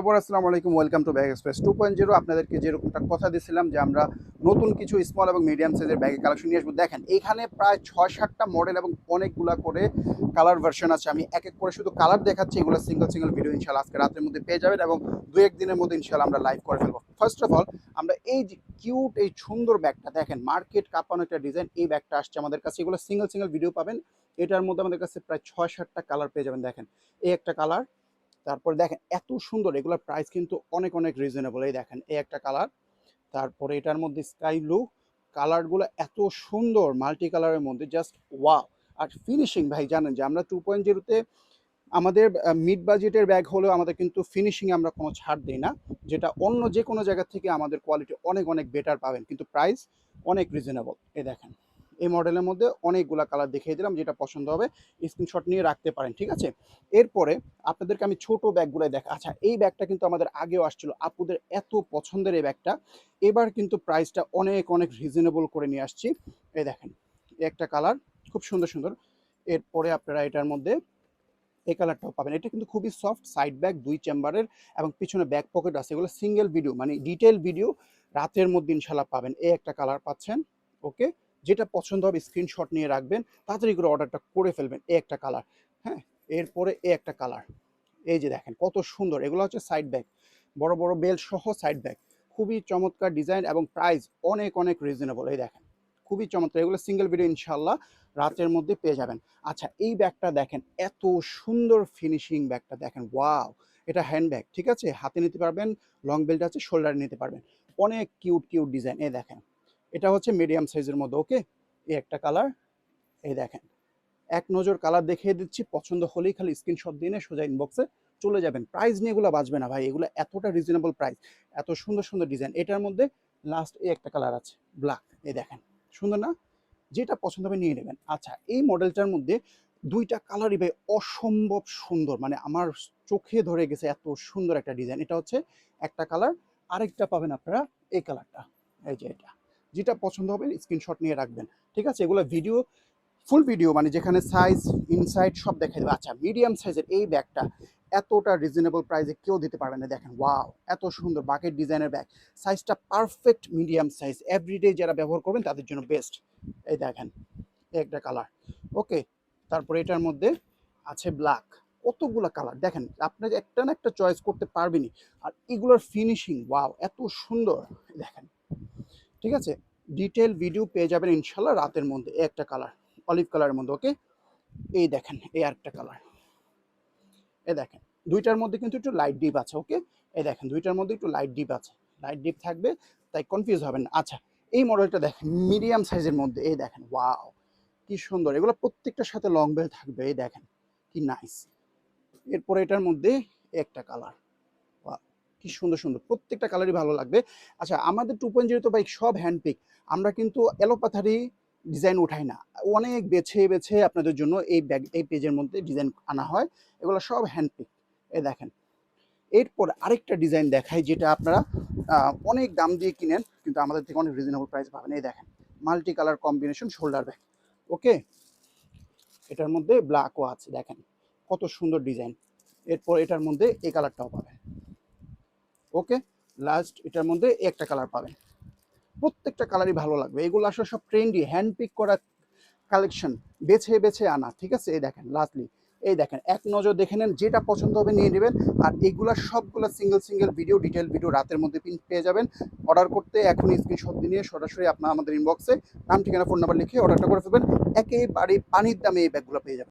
আসসালামু আলাইকুম welcome to bag express two point zero আপনাদেরকে যেরকমটা কথা দিয়েছিলাম যে আমরা নতুন কিছু স্মল এবং মিডিয়াম সাইজের ব্যাগের কালেকশন নিয়ে আসব। দেখেন, এখানে প্রায় ছয় সাতটা মডেল এবং অনেকগুলা করে কালার ভার্সন আছে। আমি এক এক করে শুধু কালার দেখাচ্ছি, এগুলো সিঙ্গেল সিঙ্গেল ভিডিও ইনশাল্লাহ আজকে রাতের মধ্যে পেয়ে যাবেন এবং দু এক দিনের মধ্যে ইনশাল্লাহ আমরা লাইভ করে ফেলব। ফার্স্ট অফ অল আমরা এই যে কিউট এই সুন্দর ব্যাগটা দেখেন মার্কেট কাঁপানো একটা ডিজাইন এই ব্যাগটা আসছে আমাদের কাছে। এগুলো সিঙ্গেল সিঙ্গেল ভিডিও পাবেন। এটার মধ্যে আমাদের কাছে প্রায় ছয় সাতটা কালার পেয়ে যাবেন, দেখেন। এই একটা কালার তারপরে দেখেন এত সুন্দর, এগুলোর প্রাইস কিন্তু অনেক অনেক রিজনেবল এই দেখেন, এই একটা কালার তারপরে এটার মধ্যে স্কাই ব্লু কালারগুলো এত সুন্দর মাল্টি কালারের মধ্যে জাস্ট ওয়া আর ফিনিশিং ভাই, জানেন যে আমরা টু পয়েন্ট জিরোতে আমাদের মিড বাজেটের ব্যাগ হলেও আমাদের কিন্তু ফিনিশিংয়ে আমরা কোনো ছাড় দিই না, যেটা অন্য যে কোনো জায়গা থেকে আমাদের কোয়ালিটি অনেক অনেক বেটার পাবেন। কিন্তু প্রাইস অনেক রিজনেবল এ দেখেন। এই মডেলের মধ্যে অনেকগুলা কালার দেখিয়ে দিলাম যেটা পছন্দ হবে স্ক্রিনশট নিয়ে রাখতে পারেন, ঠিক আছে? এরপরে আপনাদেরকে আমি ছোট ব্যাগগুলো দেখা আচ্ছা এই ব্যাগটা কিন্তু আমাদের আগেও আসছিল, আপুদের এত পছন্দের এই ব্যাগটা, এবার কিন্তু প্রাইসটা অনেক অনেক রিজনেবল করে নিয়ে আসছি। এই দেখেন একটা কালার খুব সুন্দর সুন্দর। এরপরে আপনারা এটার মধ্যে এই কালারটাও পাবেন। এটা কিন্তু খুবই সফট সাইড ব্যাগ দুই চেম্বারের এবং পিছনে ব্যাক পকেট আছে। এগুলো সিঙ্গেল ভিডিও মানে ডিটেল ভিডিও রাতের মধ্যে ইনশাল্লাহ পাবেন। এই একটা কালার পাচ্ছেন ওকে যেটা পছন্দ হবে স্ক্রিনশট নিয়ে রাখবেন, তাড়াতাড়ি করে অর্ডারটা করে ফেলবেন এই একটা কালার হ্যাঁ? এরপরে এই একটা কালার এই যে দেখেন কত সুন্দর, এগুলো হচ্ছে সাইড ব্যাগ বড় বড় বেল সহ সাইড ব্যাগ খুবই চমৎকার ডিজাইন এবং প্রাইস অনেক অনেক রিজনেবল এই দেখেন, খুবই চমৎকার, এগুলো সিঙ্গেল ভিডিও ইনশাল্লাহ রাতের মধ্যে পেয়ে যাবেন। আচ্ছা এই ব্যাগটা দেখেন, এত সুন্দর ফিনিশিং ব্যাগটা দেখেন ওয়াও এটা হ্যান্ড ব্যাগ ঠিক আছে? হাতে নিতে পারবেন লং বেল্ট আছে শোল্ডারে নিতে পারবেন, অনেক কিউট কিউট ডিজাইন এ দেখেন। এটা হচ্ছে মিডিয়াম সাইজের মধ্যে ওকে এই একটা কালার এই দেখেন। এক নজর কালার দেখিয়ে দিচ্ছি, পছন্দ হলেই খালি স্ক্রিনশট দিয়ে সোজা ইনবক্সে চলে যাবেন। প্রাইস নিয়ে এগুলো বাঁচবে না ভাই, এগুলো এতটা রিজনেবল প্রাইস এত সুন্দর সুন্দর ডিজাইন এটার মধ্যে লাস্ট এই একটা কালার আছে ব্ল্যাক এই দেখেন, সুন্দর না? যেটা পছন্দ হবে নিয়ে নেবেন। আচ্ছা এই মডেলটার মধ্যে দুইটা কালারই ভাই অসম্ভব সুন্দর। মানে আমার চোখে ধরে গেছে এত সুন্দর একটা ডিজাইন এটা হচ্ছে একটা কালার আরেকটা পাবেন আপনারা এই কালারটা এই যে এটা। যেটা পছন্দ হবে স্ক্রিনশট নিয়ে রাখবেন। ঠিক আছে? এগুলো ভিডিও ফুল ভিডিও মানে যেখানে সাইজ ইনসাইড সব দেখা দেবে। আচ্ছা মিডিয়াম সাইজের এই ব্যাগটা এতটা রিজনেবল প্রাইসে কেউ দিতে পারবে না। দেখেন ওয়াও এত সুন্দর বাকেট ডিজাইনের ব্যাগ সাইজটা পারফেক্ট মিডিয়াম সাইজ এভরিডে যারা ব্যবহার করবেন, তাদের জন্য বেস্ট এই দেখেন, একটা কালার ওকে তারপরে এটার মধ্যে আছে ব্ল্যাক কতগুলো কালার দেখেন আপনার একটা না একটা চয়েস করতে পারবেনই। আর এগুলোর ফিনিশিং ওয়াও এত সুন্দর। দেখেন ঠিক আছে? ডিটেল ভিডিও পেয়ে যাবেন ইনশাল্লাহ রাতের মধ্যে। এই একটা কালার অলিভ কালারের মধ্যে ওকে এই দেখেন, এই আরেকটা কালার এ দেখেন, দুইটার মধ্যে কিন্তু একটু লাইট ডিপ আছে ওকে এই দেখেন, দুইটার মধ্যে একটু লাইট ডিপ আছে। লাইট ডিপ থাকবে, তাই কনফিউজ হবেন না। আচ্ছা এই মডেলটা দেখেন মিডিয়াম সাইজের মধ্যে, এই দেখেন ওয়াও কি সুন্দর। এগুলো প্রত্যেকটার সাথে লং বেল থাকবে, এই দেখেন, কি নাইস এরপরে এটার মধ্যে একটা কালার কি সুন্দর সুন্দর। প্রত্যেকটা কালারই ভালো লাগবে। আচ্ছা আমাদের টু পয়েন্ট জিরো তো বাইক সব হ্যান্ডপিক আমরা কিন্তু এলোপাথারি ডিজাইন উঠাই না। অনেক বেছে বেছে আপনাদের জন্য এই ব্যাগ এই পেজের মধ্যে ডিজাইন আনা হয়। এগুলো সব হ্যান্ডপিক এ দেখেন। এরপর আরেকটা ডিজাইন দেখায় যেটা আপনারা অনেক দাম দিয়ে কিনেন, কিন্তু আমাদের থেকে অনেক রিজনেবল প্রাইস পাবেন। এই দেখেন multi colour combination shoulder bag okay এটার মধ্যে ব্ল্যাকও আছে, দেখেন। কত সুন্দর ডিজাইন এরপর এটার মধ্যে এই কালারটাও পাবেন। ওকে? লাস্ট এটার মধ্যে একটা কালার পাবেন। প্রত্যেকটা কালারই ভালো লাগবে। এগুলো আসলে সব ট্রেন্ডি হ্যান্ড পিক করা কালেকশন বেছে বেছে আনা, ঠিক আছে? এই দেখেন লাস্টলি এই দেখেন, এক নজর দেখে নেন, যেটা পছন্দ হবে নিয়ে নেবেন। আর এগুলা সবগুলো single single video detail video রাতের মধ্যে পিন- পেয়ে যাবেন। অর্ডার করতে এখন স্ক্রিনশট দিয়ে সরাসরি আপনার আমাদের ইনবক্সে নাম, ঠিকানা ফোন নাম্বার লিখে অর্ডারটা করে ফেলবেন। একেবারে পানির দামে এই ব্যাগগুলো পেয়ে যাবেন।